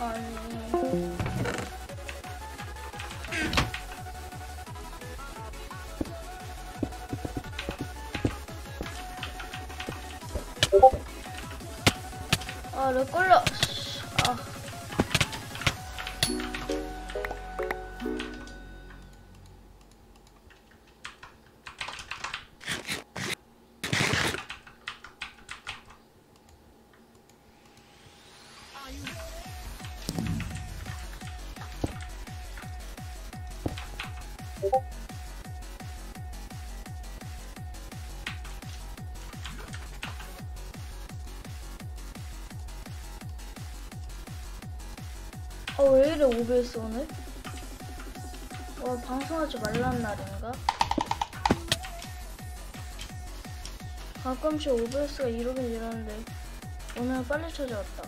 아니. 아, 렉 걸려. 씨, 아. 어, 왜 이래 OBS 오늘? 와, 방송하지 말란 날인가? 가끔씩 OBS가 이러긴 이러는데 오늘 빨리 찾아왔다.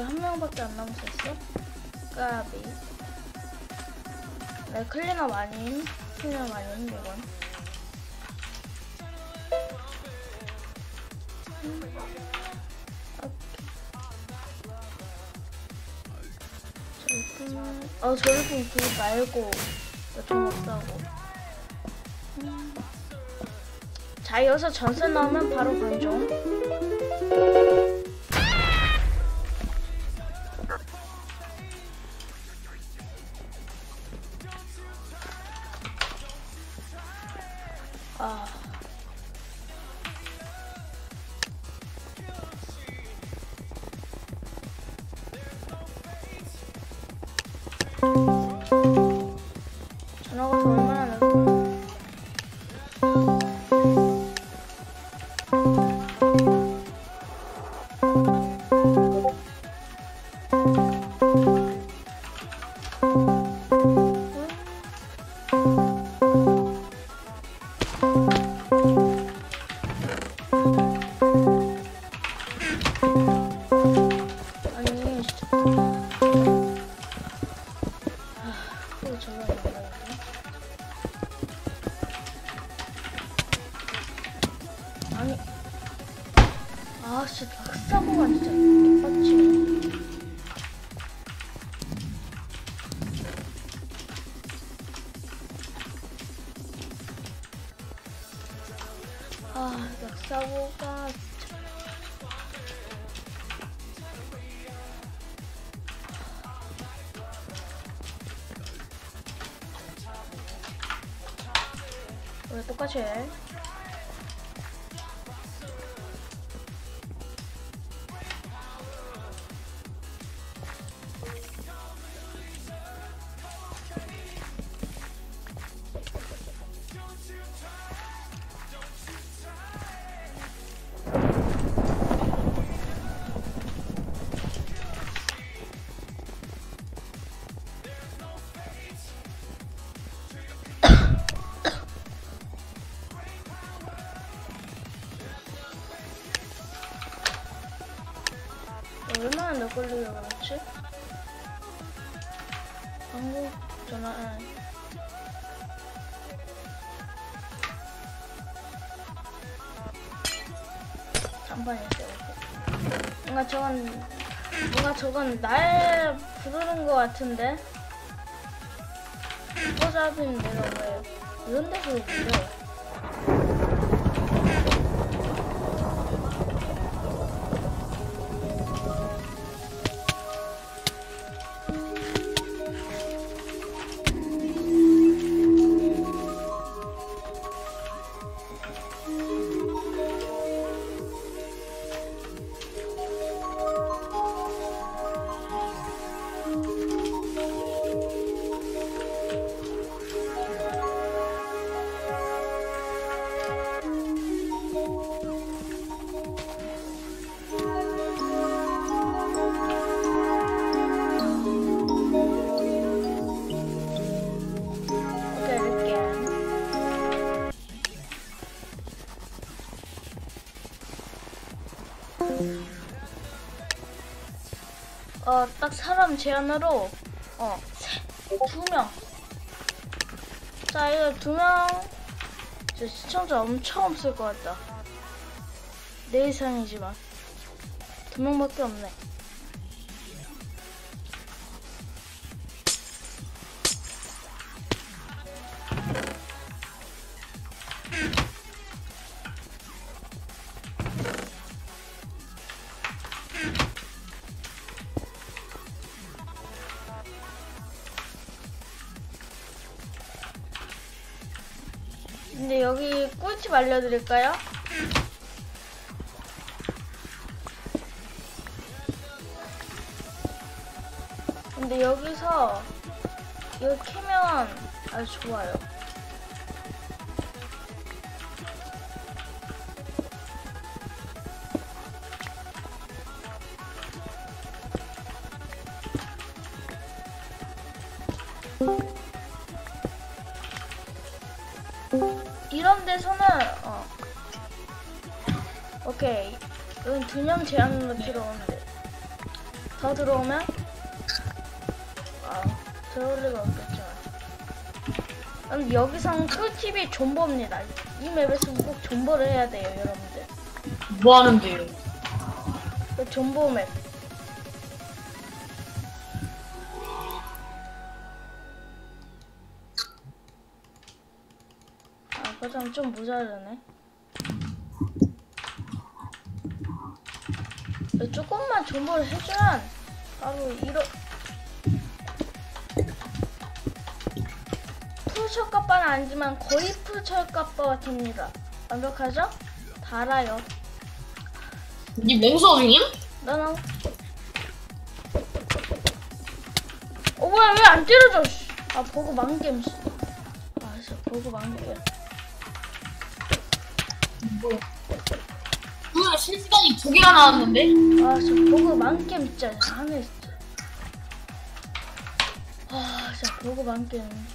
한 명밖에 안 남았었어? 까비. 네, 클리너 아닌, 클리너 아닌, 이건. 절품, 어, 절품 그거 말고, 나돈 없다고. 음. 자, 여기서 전세 나오면 바로 관종. 아, 진짜 닭사고가 진짜 개빡치네. 아, 진짜. 왜 똑같이 해? 얼마나 내 걸리려고 그랬지? 한국 전화, 응. 잠깐이었어요. 뭔가 저건, 뭔가 저건 날 부르는 것 같은데? 꼬잡이는 내가 왜 이런 데서 부려? 딱 사람 제한으로, 어, 세, 두 명. 자, 이거 두 명. 저 시청자 엄청 없을 것 같다. 네 이상이지만. 두 명밖에 없네. 꿀팁 알려드릴까요? 근데 여기서 이거 캐면 아주 좋아요. 여긴 두 명 제한으로 들어오는데 더 들어오면? 아 들어올 리가 없겠지만 근데 여기선 꿀팁이 존버입니다. 이 맵에서 꼭 존버를 해야 돼요 여러분들. 뭐 하는데요? 그 존버 맵. 아, 그다음 좀 모자르네. 조금만 존버를 해주면 바로 이런 풀철갑바는 아니지만 거의 풀철갑바가 됩니다. 완벽하죠? 다 알아요. 니 맹수 중임? 나나. 어 뭐야 왜 안 때려져? 씨. 아 버그 망겜. 씨. 아 진짜 버그 망겜. 뭐야? 실시간이 두 개가 나왔는데? 아, 저 버그 만겜 진짜 하네 진짜. 아, 진짜 버그 만겜.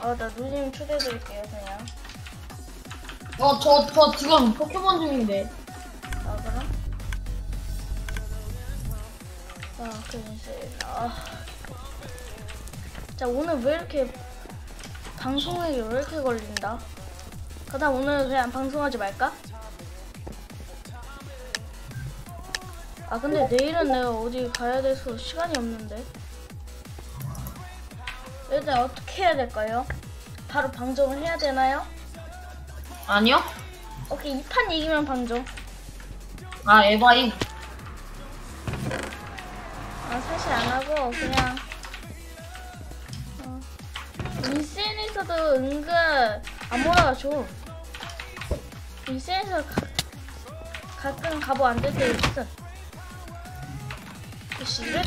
아, 나 누님 초대해드릴게요 그냥. 어, 저, 저 지금 포켓몬 중인데. 아, 그럼? 아, 그 이제 아. 자, 오늘 왜 이렇게 방송에 왜 이렇게 걸린다? 그다음 오늘 그냥 방송하지 말까? 아 근데 내일은 내가 어디 가야 돼서 시간이 없는데 일단 어떻게 해야 될까요? 바로 방송을 해야 되나요? 아니요? 오케이 2판 이기면 방송 아, 에바이. 아 사실 안 하고 그냥 어, 인센에서도 은근 아무나가 좀 인센에서 가, 가끔 가보 안 될 때 있어 역시 이럴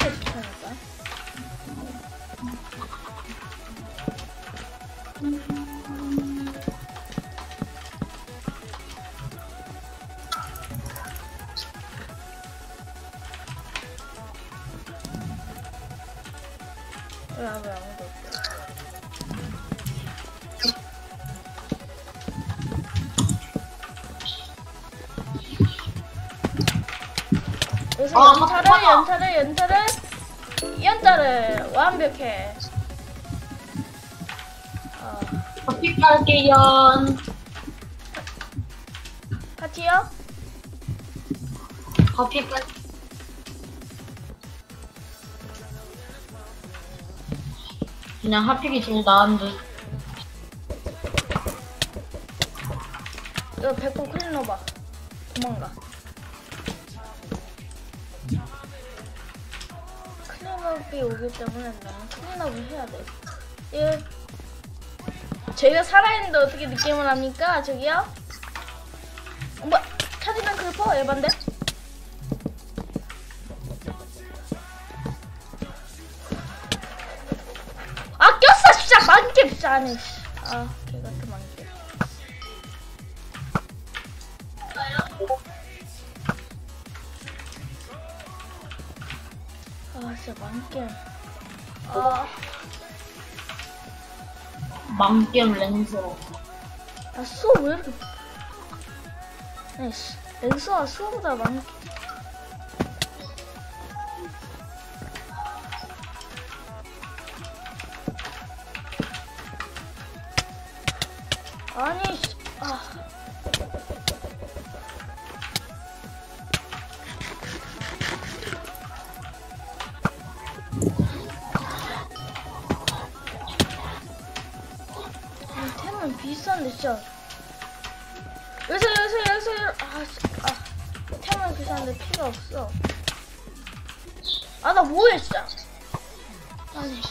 여기서 아, 연타를 맞다. 연타를 연타를 연타를 완벽해 어, 커피 깔게요. 파티요? 커피 깔. 그냥 핫픽이 제일 나은데. 이거 배꼽 클린 넣어봐 도망가 클린업이 오기 때문에 나는 클린업을 해야 돼 예. 저희가 살아있는데 어떻게 느낌을 합니까 저기요? 어, 뭐야 카디난 클리퍼 에반데? 아 꼈어 진짜 만개 진짜 안해 아 아 진짜 만개 아 맘겜 랜서. 아, 수업 왜 이렇게. 에이씨, 랜서가 수업보다 많게. 비싼데 진짜. 여기서 여기서 여기서 여기서 아, 씨, 아 템은 비싼데 필요 없어. 아 나 뭐해 진짜. 아니.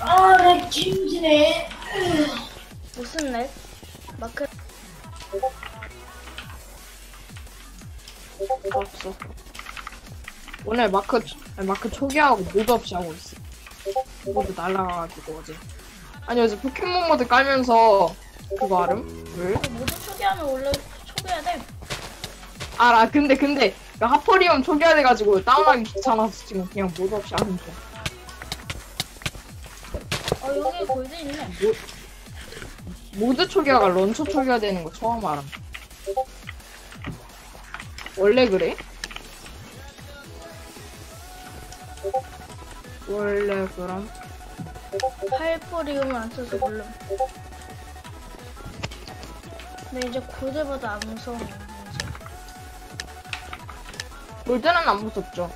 아, 렉 힘지네. 무슨 렉? 마크 없어. 오늘 마크 아니, 마크 초기하고 모드 없이 하고 있어. 모두 날라가가지고 어제. 아니 어제 포켓몬 모드 깔면서 그거 알음? 왜? 모두 초기하면 원래 초기해야 돼. 알아. 근데 근데 그 하퍼리움 초기화 돼가지고 다운하기 귀찮아서 지금 그냥 모드 없이 하는 중. 어 여기 골드 있네. 모, 모드 초기화가 런처 초기화 되는 거 처음 알아. 원래 그래? 원래 그럼? 하이퍼리움을 안 써서 몰름. 근데 이제 골드보다 안 무서워. 이제. 골드는 안 무섭죠.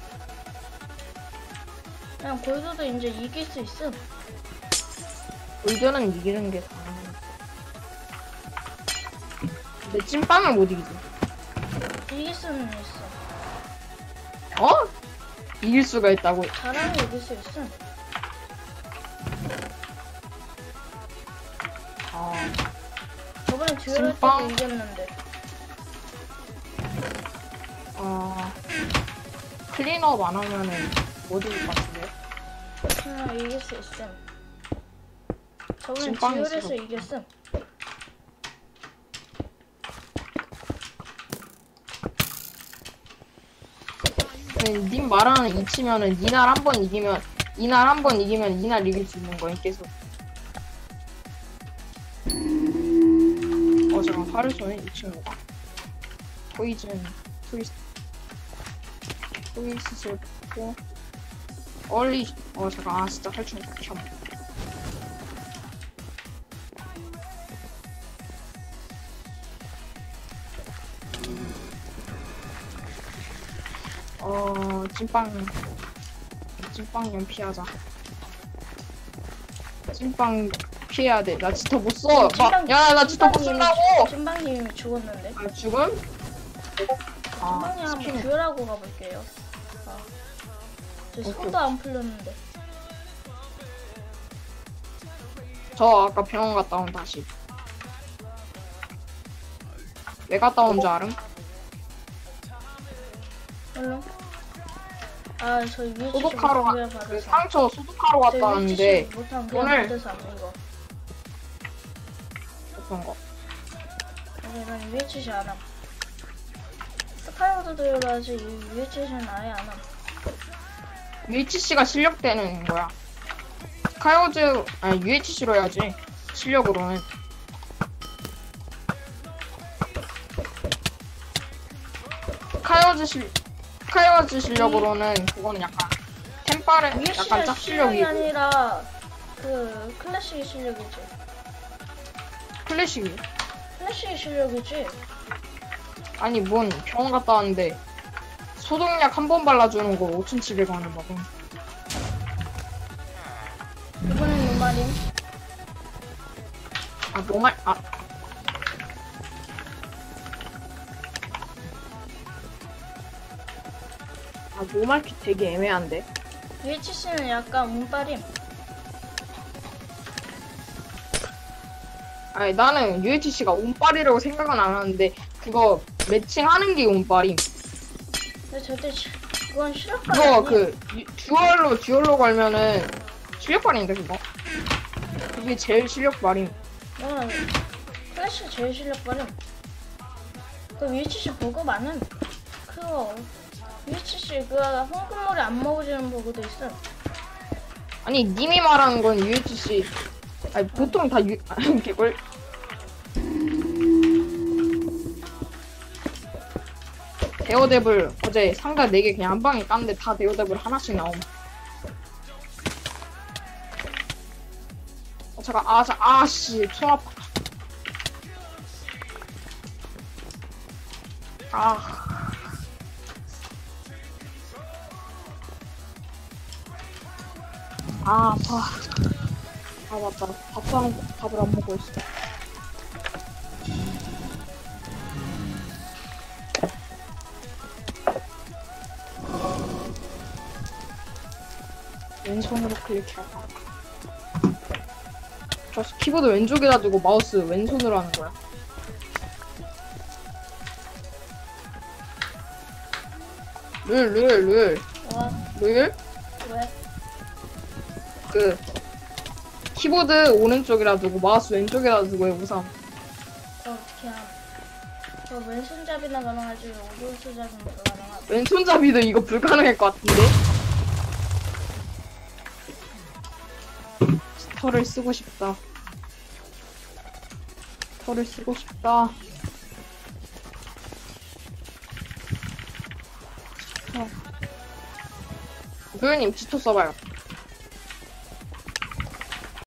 그냥 골드도 이제 이길 수 있음. 골드는 이기는 게 당연해. 근데 찐빵을 못 이기지. 이길 수는 있어. 어? 이길 수가 있다고. 잘하면 이길 수 있음. 아, 저번에 듀얼? 때도 이겼는데. 아, 클린업 안 하면은 못 이길 것 같은데. 그냥 이길 수 있음. 저번에 찐빵이 듀얼에서 있어. 이겼음. 님 말하는 이치면은 이날 한 번 이기면 이날 한 번 이기면 이날 이길 수 있는 거야 계속. 어 잠깐 화를 쏘네 이 친구가. 포이즌 트위스 트위스를 받고 얼리 어 잠깐 아 진짜 탈출 켜. 어 찐빵 찐빵 연 피하자. 찐빵 피해야 돼. 나 지터 못 써. 찐빵- 야 나 지터 못 쓴다고. 찐빵님이 죽었는데. 아 죽음? 아 찐빵님 한번 스피는 듀얼하고 가볼게요. 아. 저 오케이. 손도 안 풀렸는데. 저 아까 병원 갔다 온 다시. 왜 갔다 온 줄 알음? 얼른. 아, 저 위에 소독하러 가. 그. 상처 소독하러 저 갔다 왔는데 오늘-. 어떤 거? 이건 위치시 안 함. 스카이워드 도열하지 이 위치시는 아예 안 함. UHC가 실력되는 거야. 스카이워즈 아니 UHC로 해야지. 실력으로는. 스카이워즈 실 스카이워즈 실력으로는 그거는 약간 템파레 약간 짝 실력이 실력이 아니라 그 클래식의 실력이지. 클래식이. 클래식의 실력이지. 아니 뭔 병원 갔다 왔는데 소독약 한 번 발라주는 거 5,700원을 먹어. 이번엔 노말임. 아 노말 아 아, 노말키 되게 애매한데? 위치시는 약간 운빨임. 아니, 나는 UHC가 운빨이라고 생각은 안 하는데, 그거 매칭하는 게 운빨임. 근데 절대 시- 그건 실력빨 그거 아니야. 그, 유- 듀얼로, 듀얼로 걸면은, 실력빨인데, 그거? 그게 제일 실력빨임. 어, 클래식 제일 실력빨임. 그 위치시 보고 많은 그거 위치시 그 황금물에 안 먹어지는 보고도 있어. 아니, 님이 말하는 건 UHC. 아니, 보통 다 유, 아, 개걸. 데어데블 어제 상가 4개 그냥 한 방에 깠는데 다 데어데블 하나씩 나옴. 아, 잠깐, 아, 자, 아, 씨, 손 아파. 아. 아, 아파. 아, 맞다. 밥도 안, 밥을 안 먹고 있어. 왼손으로 클릭해야 저 키보드 왼쪽에다 두고 마우스 왼손으로 하는 거야. 룰, 룰, 룰. 와, 룰? 왜? 그, 키보드 오른쪽에다 두고 마우스 왼쪽에다 두고 해, 우선. 저 왼손잡이나 가능하지, 오른손잡이나 가능하지. 왼손잡이도 이거 불가능할 것 같은데? 털을 쓰고 싶다. 털을 쓰고 싶다. 어. 도현님 지토 써봐요.